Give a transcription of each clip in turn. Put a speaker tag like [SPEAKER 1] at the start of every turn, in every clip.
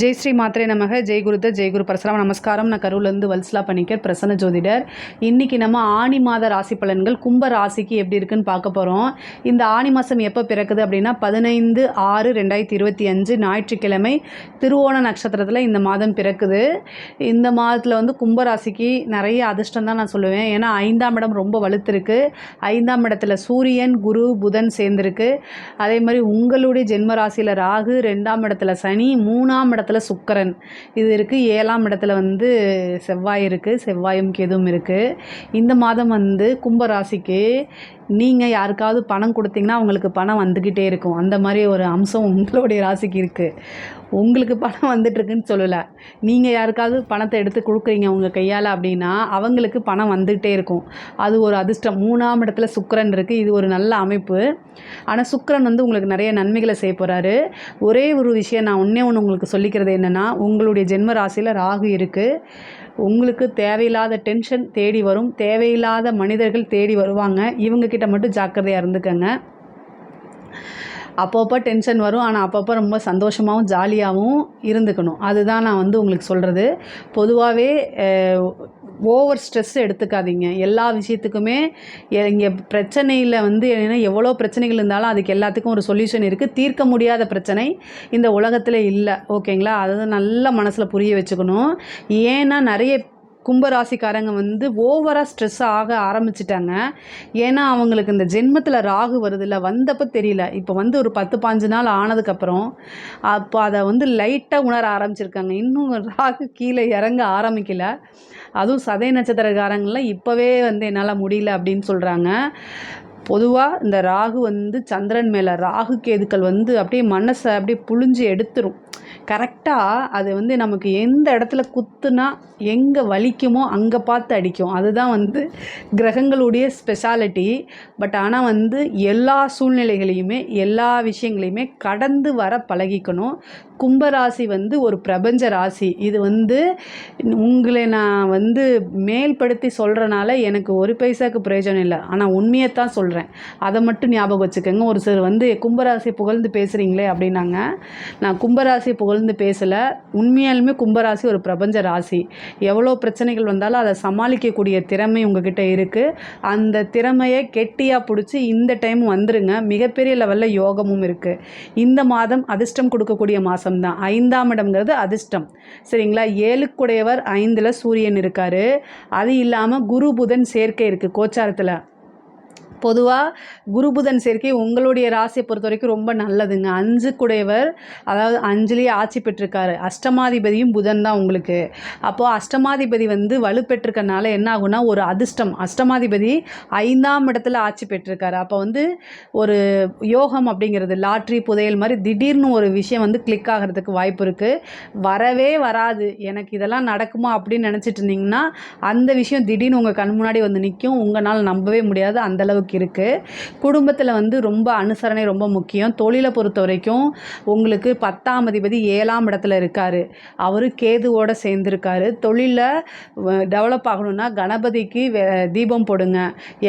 [SPEAKER 1] ஜெய் ஸ்ரீ மாத்திரை நமக. ஜெய் குருத ஜெய் குரு பரசுராம. நமஸ்காரம். நான் கரூர்லேருந்து வல்சலா பண்ணிக்கர் பிரசன்ன ஜோதிடர். இன்றைக்கி நம்ம ஆணி மாத ராசி பலன்கள் கும்ப ராசிக்கு எப்படி இருக்குன்னு பார்க்க போகிறோம் இந்த ஆணி மாதம் எப்போ பிறக்குது அப்படின்னா பதினைந்து ஆறு ரெண்டாயிரத்தி இருபத்தி அஞ்சு ஞாயிற்றுக்கிழமை திருவோண நட்சத்திரத்தில் இந்த மாதம் பிறக்குது. இந்த மாதத்தில் வந்து கும்ப ராசிக்கு நிறைய அதிர்ஷ்டம் தான் நான் சொல்லுவேன். ஏன்னா ஐந்தாம் இடம் ரொம்ப வலுத்திருக்கு. ஐந்தாம் இடத்துல சூரியன் குரு புதன் சேர்ந்துருக்கு. அதே மாதிரி உங்களுடைய ஜென்ம ராசியில் ராகு ரெண்டாம் இடத்துல சனி மூணாம் இடத்துல சுக்கிரன். இது இருக்குது ஏழாம் இடத்துல வந்து செவ்வாய் இருக்குது செவ்வாயும் கேதும் இருக்குது இந்த மாதம் வந்து கும்பராசிக்கு நீங்கள் யாருக்காவது பணம் கொடுத்தீங்கன்னா அவங்களுக்கு பணம் வந்துக்கிட்டே இருக்கும். அந்த மாதிரி ஒரு அம்சம் உங்களுடைய ராசிக்கு இருக்குது உங்களுக்கு பணம் வந்துட்டுருக்குன்னு சொல்லலை. நீங்கள் யாருக்காவது பணத்தை எடுத்து கொடுக்குறீங்க உங்கள் கையால் அப்படின்னா அவங்களுக்கு பணம் வந்துகிட்டே இருக்கும். அது ஒரு அதிர்ஷ்டம். மூணாம் இடத்துல சுக்கரன் இருக்குது இது ஒரு நல்ல அமைப்பு. ஆனால் சுக்கரன் வந்து உங்களுக்கு நிறைய நன்மைகளை செய்ய போகிறாரு ஒரே ஒரு விஷயம் நான் ஒன்றே ஒன்று உங்களுக்கு இருக்கிறது என்னென்னா உங்களுடைய ஜென்ம ராசியில் ராகு இருக்குது உங்களுக்கு தேவையில்லாத டென்ஷன் தேடி வரும். தேவையில்லாத மனிதர்கள் தேடி வருவாங்க. இவங்கக்கிட்ட மட்டும் ஜாக்கிரதையாக இருந்துக்கங்க. அப்பப்போ டென்ஷன் வரும். ஆனால் அப்பப்போ ரொம்ப சந்தோஷமாகவும் ஜாலியாகவும் இருந்துக்கணும். அதுதான் நான் வந்து உங்களுக்கு சொல்கிறது பொதுவாகவே ஓவர் ஸ்ட்ரெஸ் எடுத்துக்காதீங்க. எல்லா விஷயத்துக்குமே இங்கே பிரச்சனையில் வந்து என்னென்னா எவ்வளோ பிரச்சனைகள் இருந்தாலும் அதுக்கு எல்லாத்துக்கும் ஒரு சொல்யூஷன் இருக்குது தீர்க்க முடியாத பிரச்சனை இந்த உலகத்தில் இல்லை. ஓகேங்களா அதை நல்லா மனசில் புரிய வச்சுக்கணும். ஏன்னா நிறைய கும்பராசிக்காரங்க வந்து ஓவராக ஸ்ட்ரெஸ் ஆக ஆரம்பிச்சிட்டாங்க. ஏன்னா அவங்களுக்கு இந்த ஜென்மத்தில் ராகு வருதில்ல வந்தப்போ தெரியல. இப்போ வந்து ஒரு பத்து பாஞ்சு நாள் ஆனதுக்கப்புறம் அப்போ அதை வந்து லைட்டாக உணர ஆரம்பிச்சிருக்காங்க. இன்னும் ராகு கீழே இறங்க ஆரம்பிக்கல. அதுவும் சதய நட்சத்திரக்காரங்களாம் இப்போவே வந்து என்னால் முடியல அப்படின்னு சொல்கிறாங்க பொதுவாக இந்த ராகு வந்து சந்திரன் மேலே ராகு கேதுக்கள் வந்து அப்படியே மனசை அப்படியே புழிஞ்சு எடுத்துரும். கரெக்டாக அது வந்து நமக்கு எந்த இடத்துல குத்துனா எங்கே வலிக்குமோ அங்கே பார்த்து அடிக்கும். அதுதான் வந்து கிரகங்களுடைய ஸ்பெஷாலிட்டி பட் ஆனால் வந்து எல்லா சூழ்நிலைகளையுமே எல்லா விஷயங்களையுமே கடந்து வர பழகிக்கணும். கும்பராசி வந்து ஒரு பிரபஞ்ச ராசி. இது வந்து உங்களை நான் வந்து மேல்படுத்தி சொல்கிறனால எனக்கு ஒரு பைசாக்கு பிரயோஜனம் இல்லை. ஆனால் உண்மையை தான் சொல்கிறேன் அதை மட்டும் ஞாபகம் வச்சுக்கோங்க. ஒரு சிலர் வந்து கும்பராசி புகழ்ந்து பேசுகிறீங்களே அப்படின்னாங்க. நான் கும்பராசி புகழ்ந்து பேசலை. உண்மையாலுமே கும்பராசி ஒரு பிரபஞ்ச ராசி. எவ்வளோ பிரச்சனைகள் வந்தாலும் அதை சமாளிக்கக்கூடிய திறமை உங்ககிட்ட இருக்குது அந்த திறமையை கெட்டியாக பிடிச்சி இந்த டைம் வந்துருங்க. மிகப்பெரிய லெவலில் யோகமும் இருக்குது இந்த மாதம் அதிர்ஷ்டம் கொடுக்கக்கூடிய மாதம்தான் ஐந்தாம் இடம்ங்கிறது அதிர்ஷ்டம். சரிங்களா? ஏழுக்குடையவர் ஐந்தில் சூரியன் இருக்கார். அது இல்லாமல் குரு புதன் சேர்க்கை இருக்குது கோச்சாரத்தில். பொதுவாக குரு புதன் சேர்க்கை உங்களுடைய ராசியை பொறுத்த வரைக்கும் ரொம்ப நல்லதுங்க. அஞ்சு குடையவர் அதாவது அஞ்சுலேயே ஆட்சி பெற்றிருக்காரு. அஷ்டமாதிபதியும் புதன் தான் உங்களுக்கு. அப்போது அஷ்டமாதிபதி வந்து வலுப்பெற்றிருக்கனால என்ன ஆகும்னா ஒரு அதிர்ஷ்டம். அஷ்டமாதிபதி ஐந்தாம் இடத்துல ஆட்சி பெற்றிருக்காரு. அப்போ வந்து ஒரு யோகம் அப்படிங்கிறது லாட்ரி புதையல் மாதிரி திடீர்னு ஒரு விஷயம் வந்து கிளிக் ஆகிறதுக்கு வாய்ப்பு இருக்குது வரவே வராது. எனக்கு இதெல்லாம் நடக்குமா அப்படின்னு நினச்சிட்டு இருந்தீங்கன்னா அந்த விஷயம் திடீர்னு உங்கள் கண் முன்னாடி வந்து நிற்கும் உங்களால் நம்பவே முடியாது. அந்தளவுக்கு அளவுக்கு இருக்குது குடும்பத்தில் வந்து ரொம்ப அனுசரணை ரொம்ப முக்கியம். தொழிலை பொறுத்த வரைக்கும் உங்களுக்கு பத்தாம் அதிபதி ஏழாம் இடத்துல இருக்கார். அவர் கேதுவோடு சேர்ந்துருக்காரு. தொழிலில் டெவலப் ஆகணும்னா கணபதிக்கு தீபம் போடுங்க.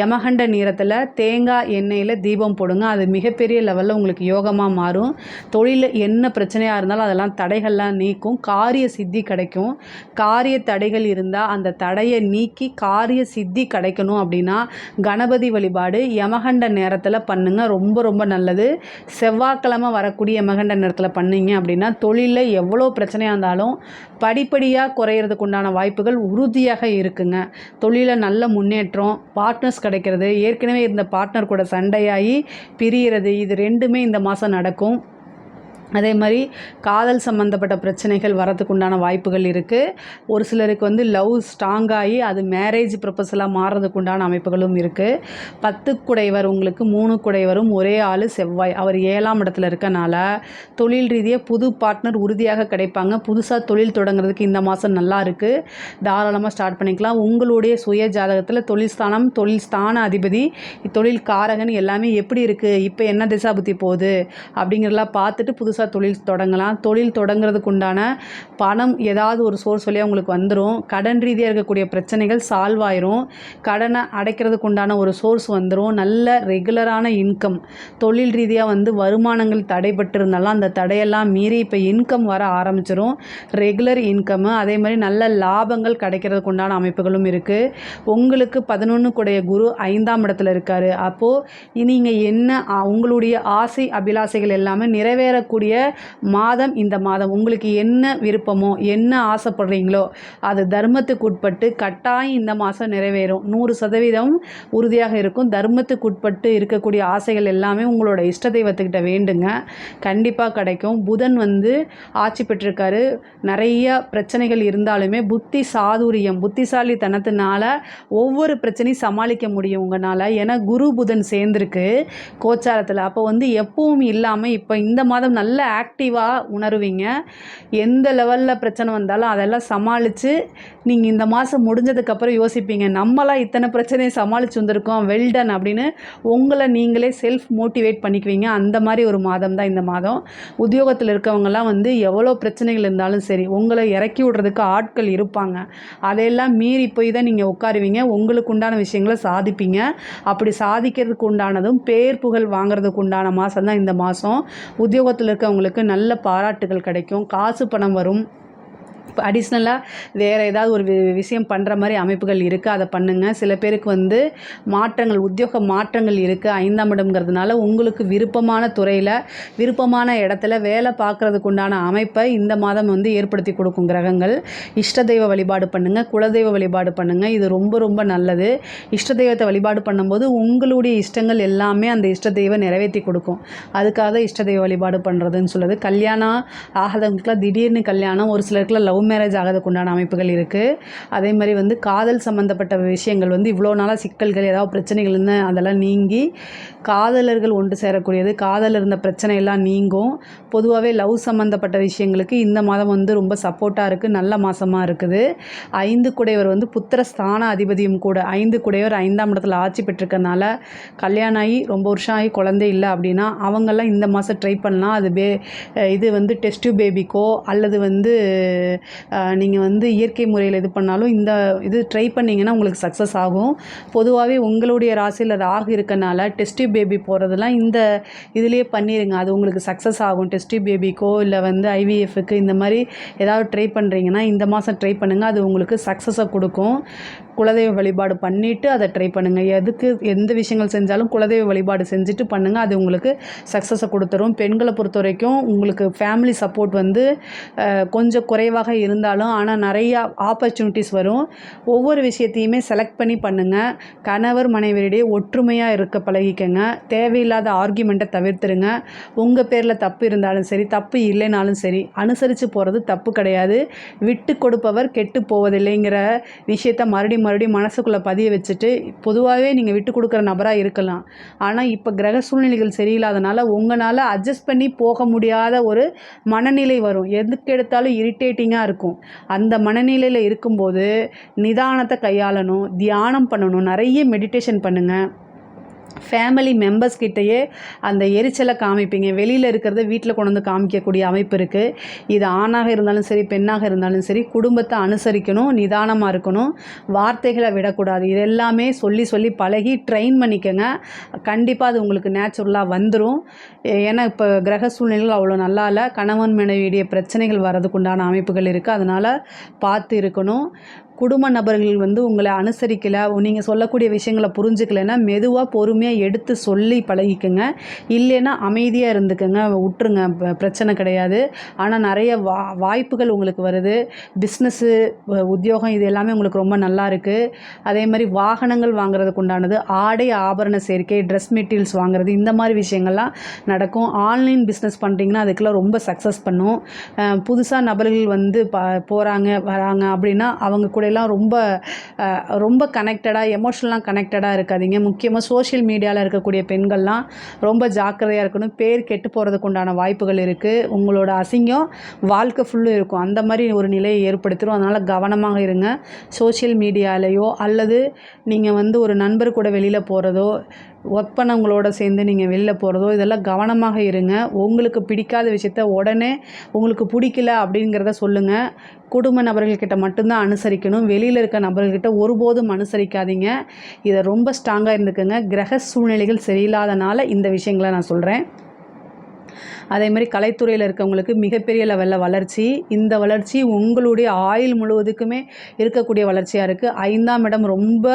[SPEAKER 1] யமகண்ட நேரத்தில் தேங்காய் எண்ணெயில் தீபம் போடுங்க. அது மிகப்பெரிய லெவலில் உங்களுக்கு யோகமாக மாறும். தொழிலில் என்ன பிரச்சனையாக இருந்தாலும் அதெல்லாம் தடைகள்லாம் நீக்கும். காரிய சித்தி கிடைக்கும். காரிய தடைகள் இருந்தால் அந்த தடையை நீக்கி காரிய சித்தி கிடைக்கணும் அப்படின்னா கணபதி வழிபாடு வழிபாடு யமகண்ட நேரத்தில் பண்ணுங்கள் ரொம்ப ரொம்ப நல்லது. செவ்வாய்க்கிழமை வரக்கூடிய யமகண்ட நேரத்தில் பண்ணிங்க அப்படின்னா தொழிலில் எவ்வளோ பிரச்சனையாக இருந்தாலும் படிப்படியாக குறையிறதுக்கு உண்டான வாய்ப்புகள் உறுதியாக இருக்குங்க. தொழிலில் நல்ல முன்னேற்றம் பார்ட்னர்ஸ் கிடைக்கிறது. ஏற்கனவே இருந்த பார்ட்னர் கூட சண்டையாகி பிரிகிறது இது ரெண்டுமே இந்த மாதம் நடக்கும். அதே மாதிரி காதல் சம்மந்தப்பட்ட பிரச்சனைகள் வரதுக்கு உண்டான வாய்ப்புகள் இருக்குது ஒரு சிலருக்கு வந்து லவ் ஸ்ட்ராங்காகி அது மேரேஜ் ப்ரப்பஸலாக மாறுறதுக்கு உண்டான அமைப்புகளும் இருக்குது பத்து குடைவர் உங்களுக்கு மூணு குடைவரும் ஒரே ஆள் செவ்வாய். அவர் ஏழாம் இடத்துல இருக்கனால தொழில் ரீதியாக புது பார்ட்னர் உறுதியாக கிடைப்பாங்க. புதுசாக தொழில் தொடங்குறதுக்கு இந்த மாதம் நல்லா இருக்குது தாராளமாக ஸ்டார்ட் பண்ணிக்கலாம். உங்களுடைய சுய ஜாதகத்தில் தொழில் ஸ்தானம் தொழில் ஸ்தான அதிபதி தொழில் காரகன் எல்லாமே எப்படி இருக்குது இப்போ என்ன திசா புத்தி போகுது? அப்படிங்கிறதெல்லாம் பார்த்துட்டு புதுசாக புதுசாக தொழில் தொடங்கலாம். தொழில் தொடங்குறதுக்கு உண்டான பணம் ஏதாவது ஒரு சோர்ஸ் வழியாக உங்களுக்கு வந்துடும் கடன் ரீதியாக இருக்கக்கூடிய பிரச்சனைகள் சால்வ் ஆயிரும். கடனை அடைக்கிறதுக்கு உண்டான ஒரு சோர்ஸ் வந்துடும் நல்ல ரெகுலரான இன்கம் தொழில் ரீதியாக வந்து வருமானங்கள் தடைபட்டு இருந்தாலும் அந்த தடையெல்லாம் மீறி இப்போ இன்கம் வர ஆரம்பிச்சிடும் ரெகுலர் இன்கம்மு அதே மாதிரி நல்ல லாபங்கள் கிடைக்கிறதுக்கு உண்டான அமைப்புகளும் இருக்குது உங்களுக்கு பதினொன்று கூடைய குரு ஐந்தாம் இடத்துல இருக்கார். அப்போது நீங்கள் என்ன உங்களுடைய ஆசை அபிலாசைகள் எல்லாமே நிறைவேறக்கூடிய மாதம் இந்த மாதம். உங்களுக்கு என்ன விருப்பமோ என்ன ஆசைப்படுறீங்களோ அது தர்மத்துக்கு உட்பட்டு கட்டாயம் இந்த மாதம் நிறைவேறும். நூறு சதவீதம் உறுதியாக இருக்கும். தர்மத்துக்கு உட்பட்டு இருக்கக்கூடிய ஆசைகள் எல்லாமே உங்களோட இஷ்ட தெய்வத்துக்கிட்ட வேண்டுங்க. கண்டிப்பாக கிடைக்கும். புதன் வந்து ஆட்சி பெற்றிருக்காரு. நிறைய பிரச்சனைகள் இருந்தாலுமே புத்தி சாதுரியம் புத்திசாலித்தனத்தினால ஒவ்வொரு பிரச்சனையும் சமாளிக்க முடியும் உங்களால். ஏன்னா குரு புதன் சேர்ந்துருக்கு கோச்சாரத்தில். அப்போ வந்து எப்பவும் இல்லாமல் இப்போ இந்த மாதம் நல்ல ஆக்டிவாக உணருவீங்க. எந்த லெவலில் பிரச்சனை வந்தாலும் அதெல்லாம் சமாளித்து நீங்கள் இந்த மாதம் முடிஞ்சதுக்கப்புறம் யோசிப்பீங்க நம்மளாம் இத்தனை பிரச்சனையை சமாளித்து வந்திருக்கோம் வெல்டன் அப்படின்னு உங்களை நீங்களே செல்ஃப் மோட்டிவேட் பண்ணிக்குவீங்க. அந்த மாதிரி ஒரு மாதம் தான் இந்த மாதம். உத்தியோகத்தில் இருக்கவங்கலாம் வந்து எவ்வளோ பிரச்சனைகள் இருந்தாலும் சரி உங்களை இறக்கி விடுறதுக்கு ஆட்கள் இருப்பாங்க. அதையெல்லாம் மீறி போய் தான் நீங்கள் உட்காருவீங்க. உங்களுக்கு உண்டான விஷயங்களை சாதிப்பீங்க. அப்படி சாதிக்கிறதுக்கு உண்டானதும் பேர் புகழ் வாங்குறதுக்கு உண்டான மாதம் தான் இந்த மாதம் உத்தியோகத்தில் இருக்கவங்களுக்கு நல்ல பாராட்டுகள் கிடைக்கும். காசு பணம் வரும். அடிஷ்னலாக வேறு ஏதாவது ஒரு வி- விஷயம் பண்ணுற மாதிரி அமைப்புகள் இருக்குது அதை பண்ணுங்கள் சில பேருக்கு வந்து மாற்றங்கள் உத்தியோக மாற்றங்கள் இருக்குது ஐந்தாம் இடம்ங்கிறதுனால உங்களுக்கு விருப்பமான துறையில் விருப்பமான இடத்துல வேலை பார்க்குறதுக்கு உண்டான அமைப்பை இந்த மாதம் வந்து ஏற்படுத்தி கொடுக்கும் கிரகங்கள். இஷ்ட தெய்வ வழிபாடு பண்ணுங்கள் குலதெய்வ வழிபாடு பண்ணுங்கள் இது ரொம்ப ரொம்ப நல்லது. இஷ்ட தெய்வத்தை வழிபாடு பண்ணும்போது உங்களுடைய இஷ்டங்கள் எல்லாமே அந்த இஷ்ட தெய்வம் நிறைவேற்றி கொடுக்கும். அதுக்காக இஷ்ட தெய்வ வழிபாடு பண்ணுறதுன்னு சொல்லுது கல்யாணம் ஆகாதவங்களுக்குலாம் திடீர்னு கல்யாணம் ஒரு சிலருக்குலாம் லவ் மேரேஜ் ஆகிறதுக்கு உண்டான அமைப்புகள் இருக்குது அதே மாதிரி வந்து காதல் சம்மந்தப்பட்ட விஷயங்கள் வந்து இவ்வளோ நாளாக சிக்கல்கள் ஏதாவது பிரச்சனைகள் இருந்து அதெல்லாம் நீங்கி காதலர்கள் ஒன்று சேரக்கூடியது காதல் இருந்த பிரச்சனை எல்லாம் நீங்கும். பொதுவாகவே லவ் சம்மந்தப்பட்ட விஷயங்களுக்கு இந்த மாதம் வந்து ரொம்ப சப்போர்ட்டாக இருக்குது நல்ல மாதமாக இருக்குது. ஐந்து குடையவர் வந்து புத்திர ஸ்தான அதிபதியும் கூட ஐந்து குடையவர் ஐந்தாம் இடத்துல ஆட்சி பெற்றிருக்கனால கல்யாணம் ஆகி ரொம்ப வருஷம் ஆகி குழந்தை இல்லை அப்படின்னா அவங்கெல்லாம் இந்த மாதம் ட்ரை பண்ணலாம். அது பே இது வந்து டெஸ்ட் பேபிக்கோ அல்லது வந்து நீங்கள் வந்து இயற்கை முறையில் இது பண்ணாலும் இந்த இது ட்ரை பண்ணிங்கன்னா உங்களுக்கு சக்ஸஸ் ஆகும். பொதுவாகவே உங்களுடைய ராசியில் ராகு இருக்கனால டெஸ்ட் பேபி போகிறதெல்லாம் இந்த இதுலேயே பண்ணிடுங்க அது உங்களுக்கு சக்ஸஸ் ஆகும். டெஸ்ட் பேபிக்கோ இல்லை வந்து ஐவிஎஃப்க்கு இந்த மாதிரி ஏதாவது ட்ரை பண்ணுறீங்கன்னா இந்த மாதம் ட்ரை பண்ணுங்கள் அது உங்களுக்கு சக்ஸஸை கொடுக்கும். குலதெய்வ வழிபாடு பண்ணிவிட்டு அதை ட்ரை பண்ணுங்கள் எதுக்கு எந்த விஷயங்கள் செஞ்சாலும் குலதெய்வ வழிபாடு செஞ்சுட்டு பண்ணுங்கள் அது உங்களுக்கு சக்ஸஸை கொடுத்துரும். பெண்களை பொறுத்த வரைக்கும் உங்களுக்கு ஃபேமிலி சப்போர்ட் வந்து கொஞ்சம் குறைவாக இருந்தாலும் ஆனால் நிறையா ஆப்பர்ச்சுனிட்டிஸ் வரும். ஒவ்வொரு விஷயத்தையுமே செலக்ட் பண்ணி பண்ணுங்கள் கணவர் மனைவியிடையே ஒற்றுமையாக இருக்க பழகிக்கங்க. தேவையில்லாத ஆர்கியூமெண்ட்டை தவிர்த்துருங்க. உங்கள் பேரில் தப்பு இருந்தாலும் சரி தப்பு இல்லைனாலும் சரி அனுசரித்து போகிறது தப்பு கிடையாது. விட்டு கொடுப்பவர் கெட்டு போவதில்லைங்கிற விஷயத்த மறுபடியும் மறுபடியும் மனசுக்குள்ளே பதிய வச்சுட்டு பொதுவாகவே நீங்கள் விட்டு கொடுக்குற நபராக இருக்கலாம். ஆனால் இப்போ கிரக சூழ்நிலைகள் சரியில்லாதனால உங்களால் அட்ஜஸ்ட் பண்ணி போக முடியாத ஒரு மனநிலை வரும். எதுக்கு எடுத்தாலும் இரிட்டேட்டிங்காக இருக்கும். அந்த மனநிலையில் இருக்கும்போது நிதானத்தை கையாளணும் தியானம் பண்ணணும். நிறைய மெடிடேஷன் பண்ணுங்கள் ஃபேமிலி மெம்பர்ஸ் கிட்டேயே அந்த எரிச்சலை காமிப்பீங்க. வெளியில் இருக்கிறத வீட்டில் கொண்டு வந்து காமிக்கக்கூடிய அமைப்பு இருக்குது இது ஆணாக இருந்தாலும் சரி பெண்ணாக இருந்தாலும் சரி குடும்பத்தை அனுசரிக்கணும் நிதானமாக இருக்கணும் வார்த்தைகளை விடக்கூடாது. இது எல்லாமே சொல்லி சொல்லி பழகி ட்ரெயின் பண்ணிக்கோங்க. கண்டிப்பாக அது உங்களுக்கு நேச்சுரலாக வந்துடும் ஏன்னா இப்போ கிரக சூழ்நிலைகள் அவ்வளோ நல்லா இல்லை. கணவன் மனைவியுடைய பிரச்சனைகள் வர்றதுக்குண்டான அமைப்புகள் இருக்குது அதனால் பார்த்து இருக்கணும். குடும்ப நபர்கள் வந்து உங்களை அனுசரிக்கலை நீங்கள் சொல்லக்கூடிய விஷயங்களை புரிஞ்சுக்கலைன்னா மெதுவாக பொறுமையாக எடுத்து சொல்லி பழகிக்கங்க. இல்லைன்னா அமைதியாக இருந்துக்குங்க விட்டுருங்க பிரச்சனை கிடையாது. ஆனால் நிறைய வா வாய்ப்புகள் உங்களுக்கு வருது. பிஸ்னஸ்ஸு உத்தியோகம் இது எல்லாமே உங்களுக்கு ரொம்ப நல்லா இருக்குது அதே மாதிரி வாகனங்கள் வாங்குறதுக்கு உண்டானது ஆடை ஆபரண சேர்க்கை ட்ரெஸ் மெட்டீரியல்ஸ் வாங்குறது இந்த மாதிரி விஷயங்கள்லாம் நடக்கும். ஆன்லைன் பிஸ்னஸ் பண்ணுறீங்கன்னா அதுக்கெல்லாம் ரொம்ப சக்ஸஸ் பண்ணும். புதுசாக நபர்கள் வந்து ப போகிறாங்க வராங்க அப்படின்னா அவங்க கூட எல்லாம் ரொம்ப ரொம்ப கனெக்டடாக எமோஷனலாக கனெக்டடாக இருக்காதிங்க. முக்கியமாக சோஷியல் மீடியாவில் இருக்கக்கூடிய பெண்கள்லாம் ரொம்ப ஜாக்கிரதையாக இருக்கணும். பேர் கெட்டு போகிறதுக்கு உண்டான வாய்ப்புகள் இருக்குது உங்களோட அசிங்கம் வாழ்க்கை ஃபுல்லும் இருக்கும். அந்த மாதிரி ஒரு நிலையை ஏற்படுத்திடும் அதனால் கவனமாக இருங்க. சோஷியல் மீடியாலேயோ அல்லது நீங்கள் வந்து ஒரு நண்பர் கூட வெளியில் போகிறதோ ஒர்க் பண்ணவங்களோட சேர்ந்து நீங்கள் வெளில போகிறதோ இதெல்லாம் கவனமாக இருங்க. உங்களுக்கு பிடிக்காத விஷயத்த உடனே உங்களுக்கு பிடிக்கல அப்படிங்கிறத சொல்லுங்கள் குடும்ப நபர்கள்கிட்ட மட்டும்தான் அனுசரிக்கணும். வெளியில் இருக்க நபர்கள்கிட்ட ஒருபோதும் அனுசரிக்காதீங்க. இதை ரொம்ப ஸ்ட்ராங்காக இருந்துக்குங்க. கிரக சூழ்நிலைகள் சரியில்லாதனால இந்த விஷயங்களை நான் சொல்கிறேன் அதே மாதிரி கலைத்துறையில் இருக்கவங்களுக்கு மிகப்பெரிய லெவலில் வளர்ச்சி. இந்த வளர்ச்சி உங்களுடைய ஆயுள் முழுவதுக்குமே இருக்கக்கூடிய வளர்ச்சியாக இருக்குது ஐந்தாம் இடம் ரொம்ப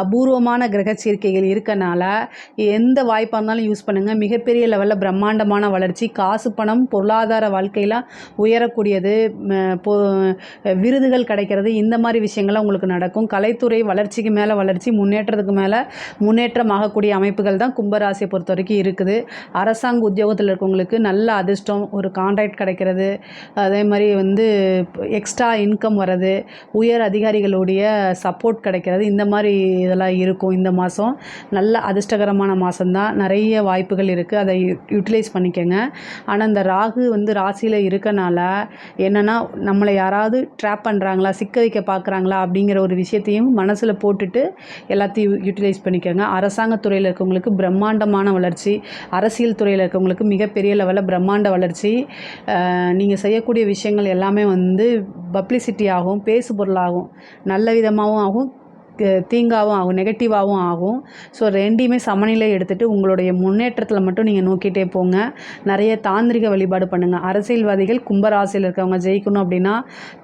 [SPEAKER 1] அபூர்வமான கிரக சேர்க்கைகள் இருக்கனால எந்த வாய்ப்பாக இருந்தாலும் யூஸ் பண்ணுங்கள் மிகப்பெரிய லெவலில் பிரம்மாண்டமான வளர்ச்சி. காசு பணம் பொருளாதார வாழ்க்கையெல்லாம் உயரக்கூடியது. விருதுகள் கிடைக்கிறது. இந்த மாதிரி விஷயங்கள்லாம் உங்களுக்கு நடக்கும். கலைத்துறை வளர்ச்சிக்கு மேலே வளர்ச்சி முன்னேற்றத்துக்கு மேலே முன்னேற்றம் ஆகக்கூடிய அமைப்புகள் தான் கும்பராசியை பொறுத்த வரைக்கும் இருக்குது. அரசாங்க உத்தியோகத்தில் இருக்கவங்களுக்கு நல்ல நல்ல அதிர்ஷ்டம் ஒரு கான்ட்ராக்ட் கிடைக்கிறது. அதே மாதிரி வந்து எக்ஸ்ட்ரா இன்கம் வர்றது உயர் அதிகாரிகளுடைய சப்போர்ட் கிடைக்கிறது. இந்த மாதிரி இதெல்லாம் இருக்கும் இந்த மாதம் நல்ல அதிர்ஷ்டகரமான மாதம்தான் நிறைய வாய்ப்புகள் இருக்குது அதை யூட்டிலைஸ் பண்ணிக்கோங்க. ஆனால் இந்த ராகு வந்து ராசியில் இருக்கனால என்னென்னா நம்மளை யாராவது ட்ராப் பண்ணுறாங்களா சிக்க வைக்க பார்க்குறாங்களா அப்படிங்கிற ஒரு விஷயத்தையும் மனசில் போட்டுட்டு எல்லாத்தையும் யூட்டிலைஸ் பண்ணிக்கோங்க. அரசாங்க துறையில் இருக்கவங்களுக்கு பிரம்மாண்டமான வளர்ச்சி அரசியல் துறையில் இருக்கவங்களுக்கு மிகப்பெரிய லெவலில் பிரம்மாண்ட வளர்ச்சி நீங்கள் செய்யக்கூடிய விஷயங்கள் எல்லாமே வந்து பப்ளிசிட்டி ஆகும் பேசு பொருளாகும் நல்ல விதமாகவும் ஆகும். தீங்காகவும் தீங்காவும் ஆகும் நெகட்டிவாகவும் ஆகும். ஸோ ரெண்டையுமே சமநிலை எடுத்துகிட்டு உங்களுடைய முன்னேற்றத்தில் மட்டும் நீங்கள் நோக்கிட்டே போங்க. நிறைய தாந்திரிக வழிபாடு பண்ணுங்கள் அரசியல்வாதிகள் கும்பராசியில் இருக்கவங்க ஜெயிக்கணும் அப்படின்னா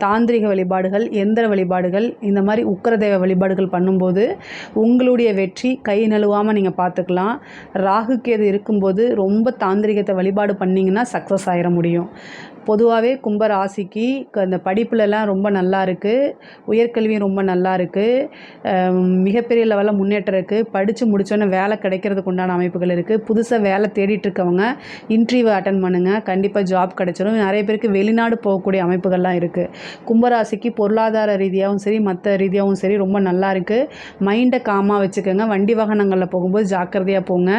[SPEAKER 1] தாந்திரிக வழிபாடுகள் எந்திர வழிபாடுகள் இந்த மாதிரி உக்கரதேவ வழிபாடுகள் பண்ணும்போது உங்களுடைய வெற்றி கை நழுவாமல் நீங்கள் பார்த்துக்கலாம். ராகு கேது இருக்கும்போது ரொம்ப தாந்திரிகத்தை வழிபாடு பண்ணிங்கன்னா சக்ஸஸ் ஆகிட முடியும். பொதுவாகவே கும்ப ராசிக்கு படிப்புலலாம் ரொம்ப நல்லா இருக்குது உயர்கல்வியும் ரொம்ப நல்லா இருக்குது மிகப்பெரிய லெவலில் முன்னேற்றம் இருக்குது படித்து முடித்தோன்னே வேலை கிடைக்கிறதுக்கு உண்டான அமைப்புகள் இருக்குது புதுசாக வேலை தேடிட்டுருக்கவங்க இன்டர்வியூ அட்டன் பண்ணுங்கள் கண்டிப்பாக ஜாப் கிடைச்சிடும் நிறைய பேருக்கு வெளிநாடு போகக்கூடிய அமைப்புகள்லாம் இருக்குது கும்பராசிக்கு பொருளாதார ரீதியாகவும் சரி மற்ற ரீதியாகவும் சரி ரொம்ப நல்லா இருக்குது மைண்டை காமாக வச்சுக்கோங்க. வண்டி வாகனங்களில் போகும்போது ஜாக்கிரதையாக போங்க.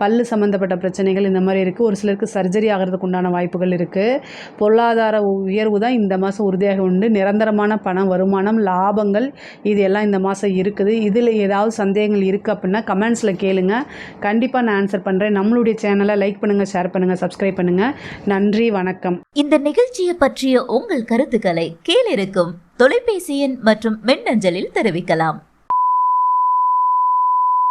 [SPEAKER 1] பல்லு சம்மந்தப்பட்ட பிரச்சனைகள் இந்த மாதிரி இருக்குது ஒரு சிலருக்கு சர்ஜரி ஆகிறதுக்கு உண்டான வாய்ப்புகள் இருக்குது பொருளாதார உயர்வு தான் இந்த மாதம் உறுதியாக உண்டு. நிரந்தரமான பணம் வருமானம் லாபங்கள் இது எல்லாம் இந்த மாதம் இருக்குது. இதில் ஏதாவது சந்தேகங்கள் இருக்குது அப்படின்னா கமெண்ட்ஸில் கேளுங்க. கண்டிப்பாக நான் ஆன்சர் பண்ணுறேன் நம்மளுடைய சேனலை லைக் பண்ணுங்கள் ஷேர் பண்ணுங்கள் சப்ஸ்கிரைப் பண்ணுங்கள் நன்றி வணக்கம்.
[SPEAKER 2] இந்த நிகழ்ச்சியை பற்றிய உங்கள் கருத்துக்களை கீழிருக்கும் தொலைபேசி எண் மற்றும் மின்னஞ்சலில் தெரிவிக்கலாம்.